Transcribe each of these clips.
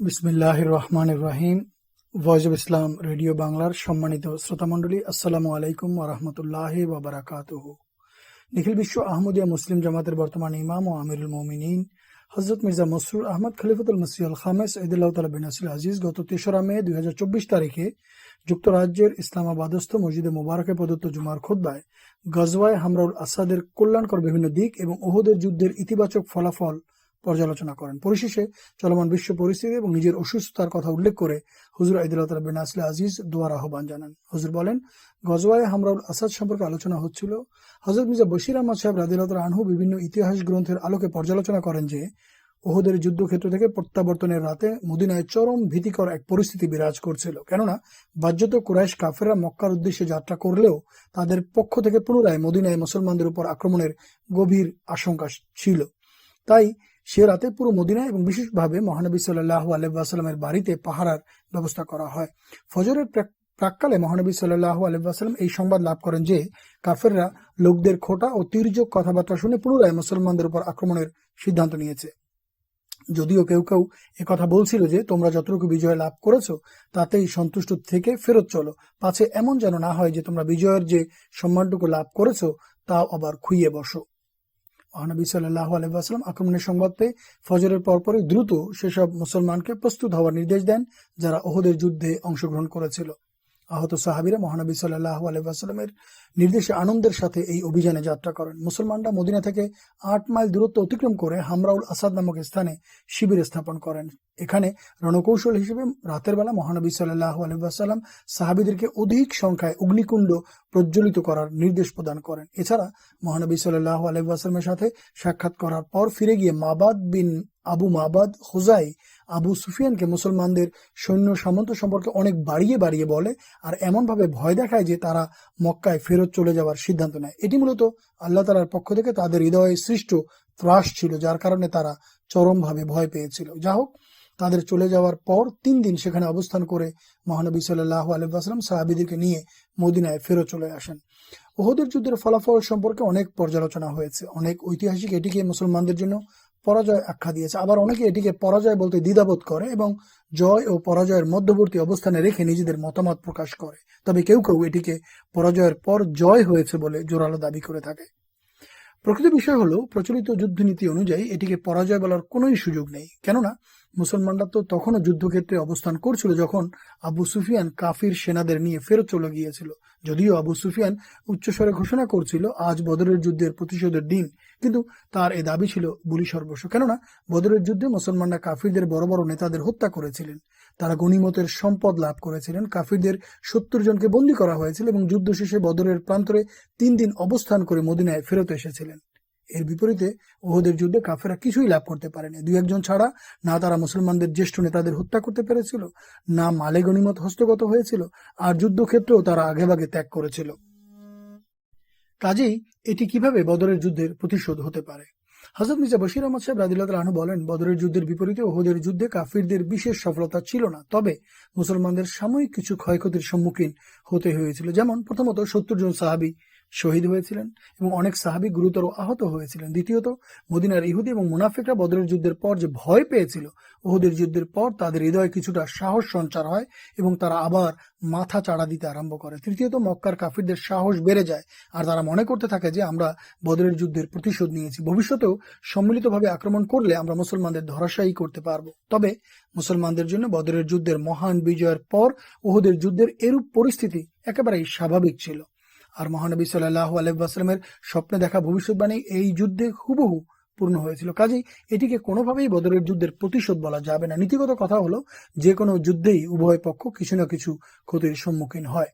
বিসমিল্লাহ রহমান রাহিম ভয়েস অব ইসলাম রেডিও বাংলার সম্মানিত শ্রোতামণ্ডলী, আসসালামু আলাইকুম ওরহমতুল্লাহ ওবরাকাতুহ নিখিল বিশ্ব আহমদিয়া মুসলিম জামাতের বর্তমান ইমাম ও আমিরুল মোমিনিন হজরত মির্জা মসরুর আহমদ খলিফতুল মসিউল খামেস ঈদুল্লাহ তালা বিন আসিল আজিজ, গত তেসরা মে দুই হাজার চব্বিশ তারিখে যুক্তরাজ্যের ইসলামাবাদস্থ মসজিদে মোবারকে প্রদত্ত জুমার খোদ্বায় গজওয়ায় হামরাউল আসাদের কল্যাণকর বিভিন্ন দিক এবং ওহুদের যুদ্ধের ইতিবাচক ফলাফল পর্যালোচনা করেন। পরিশেষে চলমান বিশ্ব পরিস্থিতি এবং নিজের অসুস্থতার কথা উল্লেখ করে হুজুর আইদুল্লাহ বিন আসলে আজিজ দোয়ার আহ্বান জানান। হুজুর বলেন, গজওয়ায় হামরাউল আসাদ সম্পর্কে আলোচনা হচ্ছিল। হজরত মির্জা বশির আহমদ সাহেব রাদিল্লাহ আনহু বিভিন্ন ইতিহাস গ্রন্থের আলোকে পর্যালোচনা করেন যে, ওহুদের যুদ্ধক্ষেত্র থেকে প্রত্যাবর্তনের রাতে মদিনায় চরম ভীতিকর এক পরিস্থিতি বিরাজ করছিল। কেননা বাহ্যত কুরাইশ কাফেররা মক্কার উদ্দেশ্যে যাত্রা করলেও তাদের পক্ষ থেকে পুনরায় মদিনায় মুসলমানদের উপর আক্রমণের গভীর আশঙ্কা ছিল। তাই সে রাতে পুরো মদিনা এবং বিশেষভাবে মহানবী সাল্লাহ আলহামের বাড়িতে পাহারার ব্যবস্থা করা হয়। ফজরের প্রাক- প্রাককালে মহানবী সাল্লাহ আলহাম এই সংবাদ লাভ করেন যে, কাফেররা লোকদের খোটা ও তির্যক কথাবার্তা শুনে পুনরায় মুসলমানদের উপর আক্রমণের সিদ্ধান্ত নিয়েছে। যদিও কেউ কেউ কথা বলছিল যে, তোমরা যতটুকু বিজয় লাভ করেছ, তাতেই সন্তুষ্ট থেকে ফেরত চলো। পাছে এমন যেন না হয় যে, তোমরা বিজয়ের যে সম্মানটুকু লাভ করেছ তাও আবার খুইয়ে বসো। মহানবী সাল্লাহ আলহাম আক্রমণের সংবাদ পেয়ে ফজরের পরপরই দ্রুত সেসব মুসলমানকে প্রস্তুত হওয়ার নির্দেশ দেন যারা ওহদের যুদ্ধে অংশগ্রহণ করেছিল। আহত সাহাবিরা মহানবী সাল্লাহ আলহামের নির্দেশে আনন্দের সাথে এই অভিযানে যাত্রা করেন। মুসলমানরা মদিনা থেকে আট মাইল দূরত্ব অতিক্রম করে হামরাউল আসাদ নামক স্থানে শিবির স্থাপন করেন। এখানে রণকৌশল হিসেবে রাতের বেলা মহানবী সাল্লাহ আলহাম সাহাবিদেরকে অধিক সংখ্যায় অগ্নিকুণ্ড প্রজ্বলিত করার নির্দেশ প্রদান করেন। এছাড়া মহানবী সাল্লাহ আলহামের সাথে সাক্ষাৎ করার পর ফিরে গিয়ে মাবাদ বিন আবু মাবাদ হোজাই আবু সুফিয়ানকে মুসলমানদের সৈন্য সামন্ত সম্পর্কে অনেক বাড়িয়ে বাড়িয়ে বলে আর এমনভাবে ভয় দেখায় যে তারা মক্কায় ফেরত চলে যাওয়ার সিদ্ধান্ত নেয়। এটি মূলত আল্লাহ তালার পক্ষ থেকে তাদের হৃদয়ে সৃষ্ট ত্রাস ছিল, যার কারণে তারা চরমভাবে ভয় পেয়েছিল। যা হোক, তাদের চলে যাওয়ার পর তিন দিন সেখানে অবস্থান করে মহানবী সাল্লাহ আলহাম সাহাবিদেরকে নিয়ে মদিনায় ফেরত চলে আসেন। ওহদের যুদ্ধের ফলাফল সম্পর্কে অনেক পর্যালোচনা হয়েছে। অনেক ঐতিহাসিক এটিকে মুসলমানদের জন্য পরাজয় আখ্যা দিয়েছে। আবার অনেকে এটিকে পরাজয় বলতে দ্বিধাবোধ করে এবং জয় ও পরাজয়ের মধ্যবর্তী অবস্থানে রেখে নিজেদের মতামত প্রকাশ করে। তবে কেউ কেউ এটিকে পরাজয়ের পর জয় হয়েছে বলে জোরালো দাবি করে থাকে। প্রকৃত বিষয় হলো, প্রচলিত যুদ্ধনীতি অনুযায়ী এটিকে পরাজয় বলার কোনোই সুযোগ নেই। কেননা মুসলমানরা তো তখনও যুদ্ধক্ষেত্রে অবস্থান করছিল যখন আবু সুফিয়ান কাফির সেনাদের নিয়ে ফেরত চলে গিয়েছিল। যদিও আবু সুফিয়ান উচ্চস্বরে ঘোষণা করছিল, আজ বদরের যুদ্ধের প্রতিশোধের দিন। কিন্তু তার এ দাবি ছিল বুলি সর্বস্ব। কেননা, বদরের যুদ্ধে মুসলমানরা কাফিরদের বড় বড় নেতাদের হত্যা করেছিলেন। তারা গণিমতের সম্পদ লাভ করেছিলেন। কাফিরদের সত্তর জনকে বন্দী করা হয়েছিল এবং যুদ্ধ শেষে বদরের প্রান্তরে তিন দিন অবস্থান করে মদিনায় ফেরত এসেছিলেন। এর বিপরীতে ওহদের যুদ্ধে কাফেরা কিছুই লাভ করতে পারেনি। দুই একজন ছাড়া না তারা মুসলমানদের জ্যেষ্ঠ নেতাদের হত্যা করতে পেরেছিল, না মালে গণিমত হস্তগত হয়েছিল, আর যুদ্ধক্ষেত্রেও তারা আগেভাগে ত্যাগ করেছিল। কাজেই এটি কীভাবে বদরের যুদ্ধের প্রতিশোধ হতে পারে? হজরত মির্জা বশির আহমদ সাহেব রাদিল্লাহ আনহু বলেন, বদরের যুদ্ধের বিপরীতে ওহদের যুদ্ধে কাফিরদের বিশেষ সফলতা ছিল না, তবে মুসলমানদের সাময়িক কিছু ক্ষয়ক্ষতির সম্মুখীন হতে হয়েছিল। যেমন প্রথমত সত্তর জন সাহাবি শহীদ হয়েছিলেন এবং অনেক সাহাবি গুরুতর আহত হয়েছিলেন। দ্বিতীয়ত, মদিনার ইহুদি এবং মুনাফিকরা বদরের যুদ্ধের পর যে ভয় পেয়েছিল, ওহুদের যুদ্ধের পর তাদের হৃদয়ে কিছুটা সাহস সঞ্চার হয় এবং তারা আবার মাথা চাড়া দিতে আরম্ভ করে। তৃতীয়ত, মক্কার কাফিরদের সাহস বেড়ে যায়। আর তারা মনে করতে থাকে যে, আমরা বদরের যুদ্ধের প্রতিশোধ নিয়েছি। ভবিষ্যতেও সম্মিলিতভাবে আক্রমণ করলে আমরা মুসলমানদের ধরাশায়ী করতে পারব। তবে মুসলমানদের জন্য বদরের যুদ্ধের মহান বিজয়ের পর ওহুদের যুদ্ধের এরূপ পরিস্থিতি একেবারেই স্বাভাবিক ছিল। আর মহানবী সাল্লাহ আলহামের স্বপ্নে দেখা ভবিষ্যৎবাণী এই যুদ্ধে হুবহু পূর্ণ হয়েছিল। কাজেই এটিকে কোনোভাবেই বদরের যুদ্ধের প্রতিশোধ বলা যাবে না। নীতিগত কথা হলো, যে কোনো যুদ্ধেই উভয় পক্ষ কিছু না কিছু ক্ষতির সম্মুখীন হয়।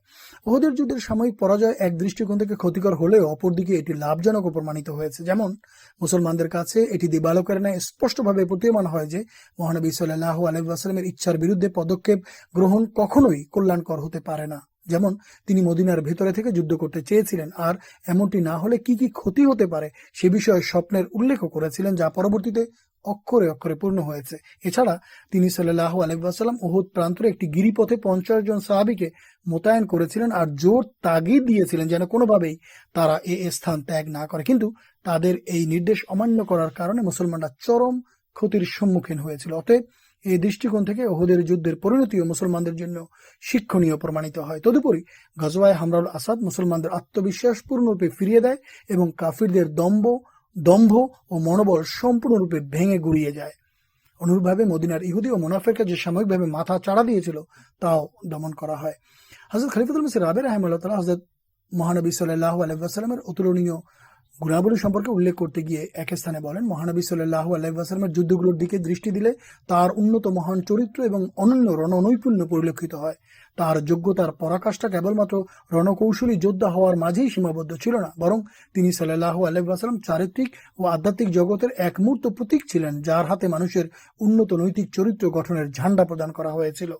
ওহদের যুদ্ধের সাময়িক পরাজয় এক দৃষ্টিকোণ থেকে ক্ষতিকর হলেও অপরদিকে এটি লাভজনক প্রমাণিত হয়েছে। যেমন, মুসলমানদের কাছে এটি দিবালকের ন্যায় স্পষ্টভাবে প্রতীয়মান হয় যে, মহানবী সাল্লাহ আলহামের ইচ্ছার বিরুদ্ধে পদক্ষেপ গ্রহণ কখনোই কল্যাণকর হতে পারে না। যেমন তিনি মদিনার ভেতরে থেকে যুদ্ধ করতে চেয়েছিলেন, আর এমনটি না হলে কি কি ক্ষতি হতে পারে সে বিষয়ে স্বপ্নের উল্লেখ করেছিলেন, যা পরবর্তীতে অক্ষরে অক্ষরে পূর্ণ হয়েছে। এছাড়া তিনি সাল্লাহ আলহাম ওহুদ প্রান্তরে একটি গিরিপথে পঞ্চাশ জন সাহাবিকে মোতায়েন করেছিলেন আর জোর তাগিদ দিয়েছিলেন যেন কোনোভাবেই তারা এ স্থান ত্যাগ না করে। কিন্তু তাদের এই নির্দেশ অমান্য করার কারণে মুসলমানরা চরম ক্ষতির সম্মুখীন হয়েছিল। অতএব এই দৃষ্টিকোণ থেকে ওহুদের যুদ্ধের পরিণতিও মুসলমানদের জন্য শিক্ষণীয় প্রমাণিত হয়। তদুপরি গজওয়ায় হামরাউল আসাদ মুসলমানদের আত্মবিশ্বাস পূর্ণরূপে ফিরিয়ে দেয় এবং কাফিরদের দম্ভ দম্ভ ও মনোবল সম্পূর্ণরূপে ভেঙে গুড়িয়ে যায়। অনুরূপভাবে মদিনার ইহুদি ও মুনাফেরকে যে সাময়িকভাবে মাথা চাড়া দিয়েছিল, তাও দমন করা হয়। হজরত খলিফুল মসির রাবের আহমুল্লাহ হজরত মহানবী সাল্লাহ আলহামের অতুলনীয় গুণাবলী সম্পর্কে উল্লেখ করতে গিয়ে এক স্থানে বলেন, মহানবী সাল্লাহ আলাইসালামের যুদ্ধগুলোর দিকে দৃষ্টি দিলে তার উন্নত মহান চরিত্র এবং অনন্য রণনৈপুণ্য পরিলক্ষিত হয়। তার যোগ্যতার পরাকাষ্ঠা কেবলমাত্র রণকৌশলী যোদ্ধা হওয়ার মাঝেই সীমাবদ্ধ ছিল না, বরং তিনি সাল্লাহ আলাইসালাম চারিত্রিক ও আধ্যাত্মিক জগতের এক মূর্ত প্রতীক ছিলেন, যার হাতে মানুষের উন্নত নৈতিক চরিত্র গঠনের ঝান্ডা প্রদান করা হয়েছিল।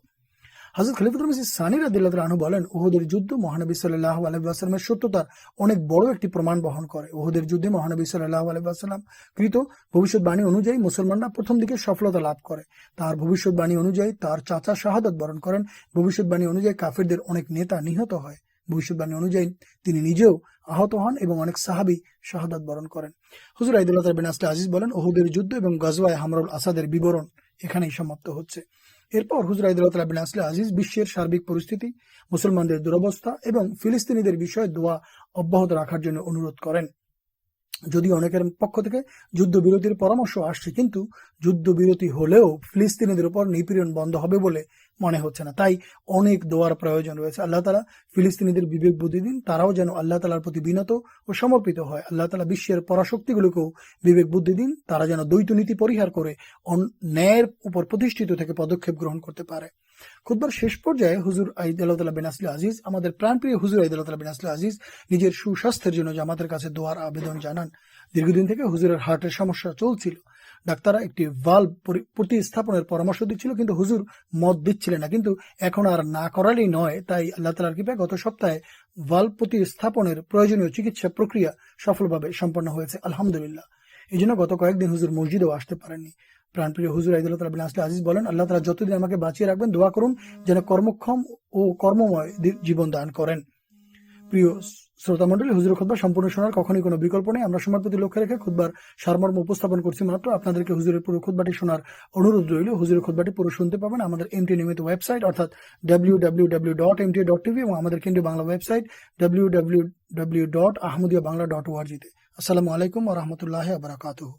হজরত খলিফুল মসিদ সানি রাদিল্লাহ আনহু বলেন ওহুদের যুদ্ধ মহানবী সাল্লাহ আলহামের সত্যতার অনেক বড় একটি প্রমাণ বহন করে। ওহুদের যুদ্ধে মহানবী সাল্লাহ আলহাম কৃত ভবিষ্যৎবাণী অনুযায়ী মুসলমানরা প্রথম দিকে সফলতা লাভ করে। তার ভবিষ্যৎবাণী অনুযায়ী তার চাচা শাহাদত বরণ করেন। ভবিষ্যৎবাণী অনুযায়ী কাফিরদের অনেক নেতা নিহত হয়। ভবিষ্যৎবাণী অনুযায়ী তিনি নিজেও আহত হন এবং অনেক সাহাবি শাহাদাত বরণ করেন। হুজুর আইদুল্লাহ বিন আসলে আজিজ বলেন ওহুদের যুদ্ধ এবং গজওয়ায় হামরুল আসাদের বিবরণ এখানেই সমাপ্ত হচ্ছে। এরপর হুজরা আইদুল্লাহ বিন আসলে আজিজ, বিশ্বের সার্বিক পরিস্থিতি, মুসলমানদের দুরবস্থা এবং ফিলিস্তিনিদের বিষয়ে দোয়া অব্যাহত রাখার জন্য অনুরোধ করেন। যদি অনেকের পক্ষ থেকে যুদ্ধবিরতির পরামর্শ আসছে, কিন্তু যুদ্ধবিরতি হলেও ফিলিস্তিনিদের উপর নিপীড়ন বন্ধ হবে বলে মনে হচ্ছে না। তাই অনেক দোয়ার প্রয়োজন রয়েছে। আল্লাহ তালা ফিলিস্তিনিদের বিবেক, বুদ্ধি দিন। তারাও যেন আল্লাহ তালার প্রতি বিনত ও সমর্পিত হয়। আল্লাহ তালা বিশ্বের পরাশক্তিগুলোকেও বিবেক, বুদ্ধি দিন। তারা যেন দ্বৈত নীতি পরিহার করে ন্যায়ের উপর প্রতিষ্ঠিত থেকে পদক্ষেপ গ্রহণ করতে পারে। খুদবার শেষ পর্যায়ে হুজুর আইদ আল্লাহ বিন আজিজ, আমাদের প্রাণপ্রিয় হুজুর আইদ আল্লাহ বিন আজিজ নিজের সুস্বাস্থ্যের জন্য জামাতের কাছে দোয়ার আবেদন জানান। দীর্ঘদিন থেকে হুজুরের হার্টের সমস্যা চলছিল। ডাক্তাররা একটি ভাল্ব প্রতিস্থাপনের পরামর্শ দিচ্ছিল, কিন্তু হুজুর মত দিচ্ছিলেন না। কিন্তু এখন আর না করালেই নয়, তাই আল্লাহ তালার কৃপায় গত সপ্তাহে ভাল্ব প্রতিস্থাপনের প্রয়োজনীয় চিকিৎসা প্রক্রিয়া সফলভাবে সম্পন্ন হয়েছে, আলহামদুলিল্লাহ। এই জন্য গত কয়েকদিন হুজুর মসজিদেও আসতে পারেননি। প্রাণপ্রিয় হুজুর আইদুল্লাহ তালা আসলে আজিজ বলেন, আল্লাহ তালা যতদিন আমাকে বাঁচিয়ে রাখবেন, দোয়া করুন যেন কর্মক্ষম ও কর্মময় জীবন দান করেন। প্রিয় শ্রোতা মন্ডলী হুজুর খুদ্া সম্পূর্ণ শোনার কখনই কোনো বিকল্প নেই। আমরা সময়ের প্রতি লক্ষ্য রেখে খুদ্বার সারমর্ম উপস্থাপন করছি মাত্র। আপনাদেরকে হুজুরের পুরো খুদ্বাটি শোনার অনুরোধ রইল। হুজুরের খুদ্বাটি পুরো শুনতে পাবেন আমাদের এমটি নিয়মিত ওয়েবসাইট, অর্থাৎ W W W dot M T dot TV এবং আমাদের কেন্দ্রীয় Bangla website W W W dot Ahmadiyya Bangla dot ওআরজিতে আসসালামু আলাইকুম রহমতুল্লাহ আবরাকাতুহ